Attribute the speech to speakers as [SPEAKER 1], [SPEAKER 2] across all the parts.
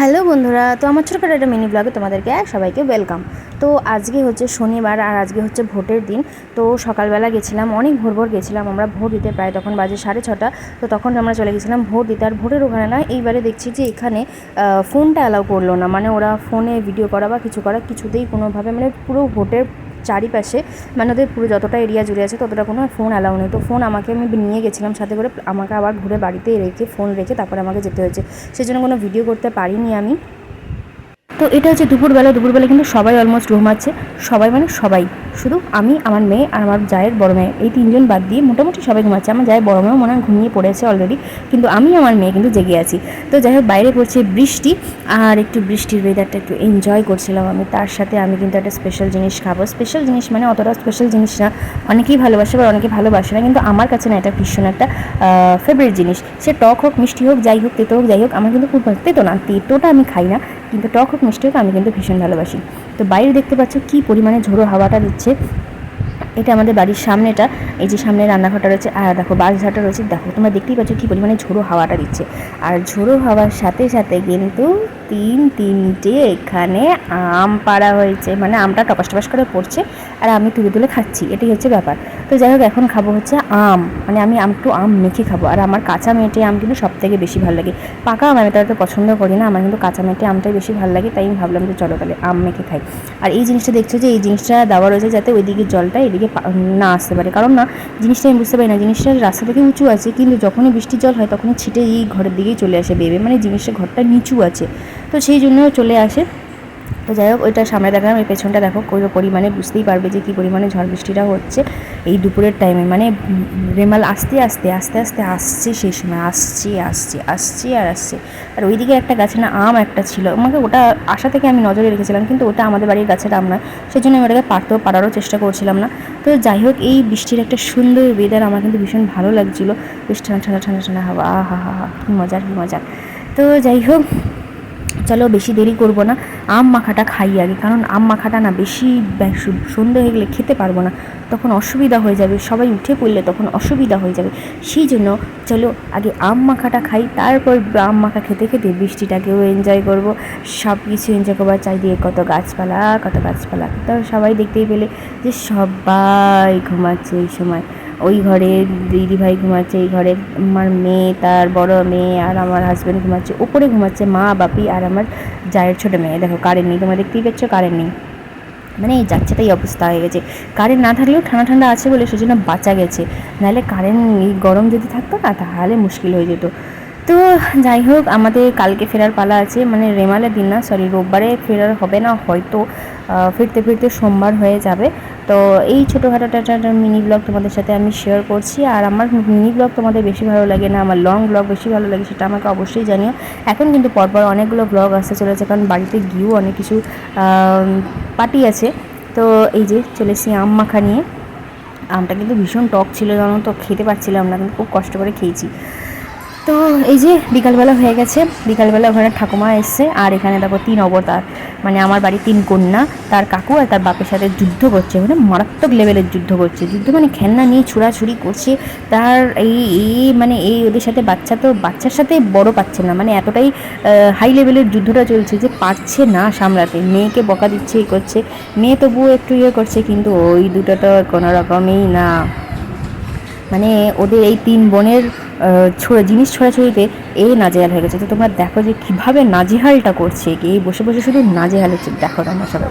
[SPEAKER 1] Hello বন্ধুরা, তো আমার ছোটখাটো একটা মিনি ব্লগে তোমাদেরকে সবাইকে ওয়েলকাম তো আজকে হচ্ছে শনিবার আর আজকে হচ্ছে ভোটের দিন, তো সকালবেলা গেছিলাম, অনেক ভোর ভোর গেছিলাম, আমরা ভোট দিতে প্রায় তখন বাজে সাড়ে ছটা, তো তখন আমরা চলে গেছিলাম ভোট দিতে, আর ভোটের ওখানে না, এইবারে দেখছি যে এখানে ফোনটা অ্যালাউ করল না মানে ওরা ফোনে ভিডিও করা বা কিছু করা কিছুতেই কোনোভাবে মানে পুরো ভোটের চারিপাশে মানে ওদের পুরো যতটা এরিয়া জুড়ে আছে ততটা কোনো ফোন অ্যালাউ নেই। তো ফোন আমাকে আমি নিয়ে গেছিলাম সাথে করে, আমাকে আবার ঘুরে বাড়িতে রেখে ফোন রেখে তারপরে আমাকে যেতে হয়েছে। সেই জন্য কোনো ভিডিও করতে পারিনি আমি। তো এটা হচ্ছে দুপুরবেলা দুপুরবেলা কিন্তু সবাই অলমোস্ট ঘুমাচ্ছে সবাই মানে সবাই। শুধু আমি, আমার মেয়ে আর আমার জায়ের বড় মেয়ে। এই তিনজন বাদ দিয়ে মোটামুটি সবাই ঘুমাচ্ছে। আমার জায়ের বড় মেয়েও মনে হয় ঘুমিয়ে পড়েছে অলরেডি কিন্তু আমি আমার মেয়ে কিন্তু জেগে আছি। তো যাই হোক, বাইরে পড়ছে বৃষ্টি। আর একটু বৃষ্টির ওয়েদারটা একটু এনজয় করছিলাম আমি। তার সাথে আমি কিন্তু একটা স্পেশাল জিনিস খাব। স্পেশাল জিনিস মানে অতটা স্পেশাল জিনিস না। অনেকেই ভালোবাসে বা অনেকে ভালোবাসে না। কিন্তু আমার কাছে না এটা ভীষণ একটা ফেভারিট জিনিস। সে টক হোক, মিষ্টি হোক, যাই হোক, তেতো হোক, যাই হোক, আমার কিন্তু খুব তেতো না, তেতোটা আমি খাই না। কিন্তু টক হোক মিষ্টি হোক, আমি কিন্তু ভীষণ ভালোবাসি। তো বাইরে দেখতে পাচ্ছ কী পরিমাণে ঝোড়ো হাওয়াটা দিচ্ছে। এটা আমাদের বাড়ির সামনেটা এই যে সামনে রান্নাঘরটা রয়েছে, আর দেখো বাসঝাটা রয়েছে। দেখো, তোমরা দেখতেই পাচ্ছ কী পরিমাণে ঝোড়ো হাওয়াটা দিচ্ছে। আর ঝোড়ো হাওয়ার সাথে সাথে কিন্তু তিন তিনটে এখানে আম পাড়া হয়েছে মানে আমটা টপাস টপাস করে পড়ছে, আর আমি তুলে তুলে খাচ্ছি, এটাই হচ্ছে ব্যাপার। তো যাই হোক, এখন খাব হচ্ছে আম মানে আমি আম একটু আম মেখে খাব। আর আমার কাঁচা মেটে আম কিন্তু সব থেকে বেশি ভালো লাগে। পাকা আম আমি তো পছন্দ করি না, আমার কিন্তু কাঁচা মেটে আমটাই বেশি ভালো লাগে, তাই আমি ভাবলাম যে চলো তাহলে আম মেখে খাই। আর এই জিনিসটা দেখছ যে, এই জিনিসটা দেওয়া রয়েছে যাতে ওইদিকে জলটা এদিকে পা- না আসতে পারে। কারণ না, জিনিসটা আমি বুঝতে পারি না। জিনিসটা রাস্তা থেকে উঁচু আছে, কিন্তু যখনই বৃষ্টির জল হয়, তখনই ছিটে এই ঘরের দিকেই চলে আসে বেবে। মানে জিনিসটা ঘরটা নিচু আছে। তো সেই জন্য চলে আসে। তো যাই হোক, ওইটা সামনে দেখালাম, এই পেছনটা দেখো কোনো পরিমাণে, বুঝতেই পারবে যে কী পরিমাণে ঝড় বৃষ্টিটা হচ্ছে। এই দুপুরের টাইমে মানে রেমাল আস্তে আস্তে আস্তে আস্তে আসছে সেই সময়, আসছে আসছে আসছে আর আসছে। আর ওইদিকে একটা গাছে না আম একটা ছিল, আমাকে ওটা আশা থেকে আমি নজরে রেখেছিলাম, কিন্তু ওটা আমাদের বাড়ির গাছের আম নয় সেই জন্য আমি ওটাকে পারতেও পারারও চেষ্টা করছিলাম না। তো যাই হোক, এই বৃষ্টির একটা সুন্দর ওয়েদার আমার কিন্তু ভীষণ ভালো লাগছিল। বেশ ঠান্ডা ঠান্ডা ঠান্ডা ঠান্ডা হাওয়া, আহা হা হা, কী মজার কী মজার। তো যাই হোক চলো বেশি দেরি করব না। আম মাখাটা খাই আগে, কারণ আম মাখাটা না বেশি সন্ধে হয়ে গেলে খেতে পারব না। তখন অসুবিধা হয়ে যাবে, সবাই উঠে পড়লে তখন অসুবিধা হয়ে যাবে। সেই জন্য চলো আগে আম মাখাটা খাই, তারপর আম মাখা খেতে খেতে বৃষ্টিটাকেও এনজয় করব। সব কিছু এনজয় করবার চারিদিকে কত গাছপালা কত গাছপালা তো সবাই দেখতেই পেলে যে সবাই ঘুমাচ্ছে এই সময়। ওই ঘরে দিদিভাই ঘুমাচ্ছে, এই ঘরে আমার মেয়ে, তার বড় মেয়ে আর আমার হাজব্যান্ড ঘুমাচ্ছে, উপরে ঘুমাচ্ছে মা, বাপি আর আমার জায়ের ছোটো মেয়ে। দেখো কারেন্ট নেই, তোমরা দেখতেই পাচ্ছ কারেন্ট নেই। মানে এই যাচ্ছে তাই অবস্থা হয়ে গেছে। কারেন্ট না থাকলেও ঠান্ডা ঠান্ডা আছে বলে সেজন্য বাঁচা গেছে। নাহলে কারেন্ট এই গরম যদি থাকতো না, তাহলে মুশকিল হয়ে যেত। তো যাই হোক, আমাদের কালকে ফেরার পালা আছে মানে রেমালের দিন না সরি রোববারে ফেরার হবে না, হয়তো ফিরতে ফিরতে সোমবার হয়ে যাবে। তো এই ছোটোখাটো একটা মিনি ব্লগ তোমাদের সাথে আমি শেয়ার করছি, আর আমার মিনি ব্লগ তোমাদের বেশি ভালো লাগে না, আমার লং ব্লগ বেশি ভালো লাগে, সেটা আমাকে অবশ্যই জানিও। এখন কিন্তু পরপর অনেকগুলো ব্লগ আসতে চলেছে, কারণ বাড়িতে গিয়েও অনেক কিছু পার্টি আছে। তো এই যে চলেছি আম মাখা নিয়ে। আমটা কিন্তু ভীষণ টক ছিল, জানো তো, খেতে পারছিলাম না, কিন্তু খুব কষ্ট করে খেয়েছি। তো এই যে বিকালবেলা হয়ে গেছে, বিকালবেলা ওখানে ঠাকুমা এসছে, আর এখানে দেখো তিন অবতার। মানে আমার বাড়ি তিন কন্যা, তার কাকু আর তার বাপের সাথে যুদ্ধ করছে মানে মারাত্মক লেভেলের যুদ্ধ করছে। যুদ্ধ মানে খেলনা নিয়ে ছুড়াছুড়ি করছে, তার এই এই মানে এই ওদের সাথে বাচ্চা তো বাচ্চার সাথে বড় পাচ্ছে না মানে এতটাই হাই লেভেলের যুদ্ধটা চলছে যে পারছে না সামলাতে। মেয়েকে বকা দিচ্ছে এই করছে। মেয়ে তবুও একটু ইয়ে করছে, কিন্তু ওই দুটো তো কোনো রকমই না। মানে ওদের এই তিন বোনের আহ, জিনিস ছোড়াছড়িতে এই নাজেহাল হয়ে গেছে। তো তোমরা দেখো যে কীভাবে নাজেহালটা করছে। এই বসে বসে শুধু নাজেহাল হচ্ছে দেখো তোমরা সবাই।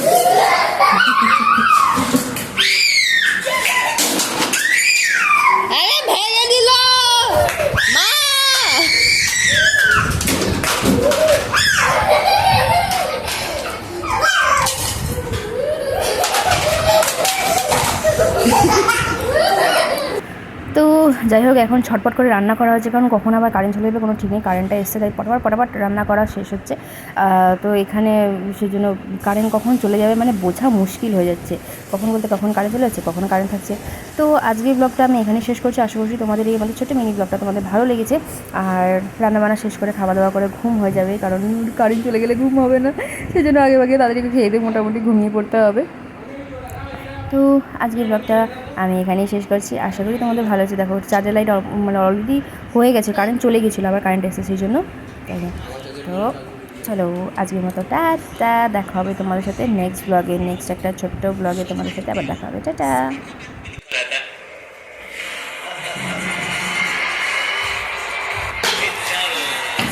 [SPEAKER 2] আরে ভেঙে দিল মা
[SPEAKER 1] তো যাই হোক, এখন ছটপট করে রান্না করা হচ্ছে কারণ কখন আবার কারেন্ট চলে যাবে কোনো ঠিক নেই কারেন্টটা এসছে, তাই পটাপট পটাপট রান্না করা শেষ হচ্ছে। তো এখানে সেই জন্য কারেন্ট কখন চলে যাবে মানে বোঝা মুশকিল হয়ে যাচ্ছে। কখন বলতে কখন কারেন্ট চলে যাচ্ছে, কখন কারেন্ট থাকছে। তো আজকের ব্লগটা আমি এখানে শেষ করছি। আশা করছি তোমাদের এই আমাদের ছোটো মিনি ব্লগটা তোমাদের ভালো লেগেছে। আর রান্নাবান্না শেষ করে খাওয়া দাওয়া করে ঘুম হয়ে যাবে, কারণ কারেন্ট চলে গেলে ঘুম হবে না। সেই জন্য আগে আগে তাদেরকে খেয়ে দিয়ে মোটামুটি ঘুমিয়ে পড়তে হবে। তো আজকের ব্লগটা আমি এখানেই শেষ করছি আশা করি তোমাদের ভালো হচ্ছে দেখো চার্জার লাইট মানে অলরেডি হয়ে গেছে কারেন্ট চলে গেছিলো আবার কারেন্ট এসেছে সেই জন্য তাই না। তো চলো আজকের মতো টাটা দেখা হবে তোমাদের সাথে নেক্সট ব্লগে নেক্সট একটা ছোট্ট ব্লগে তোমাদের সাথে আবার দেখা হবে টাটা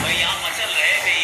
[SPEAKER 3] भाई यहाँ मचल रहे थे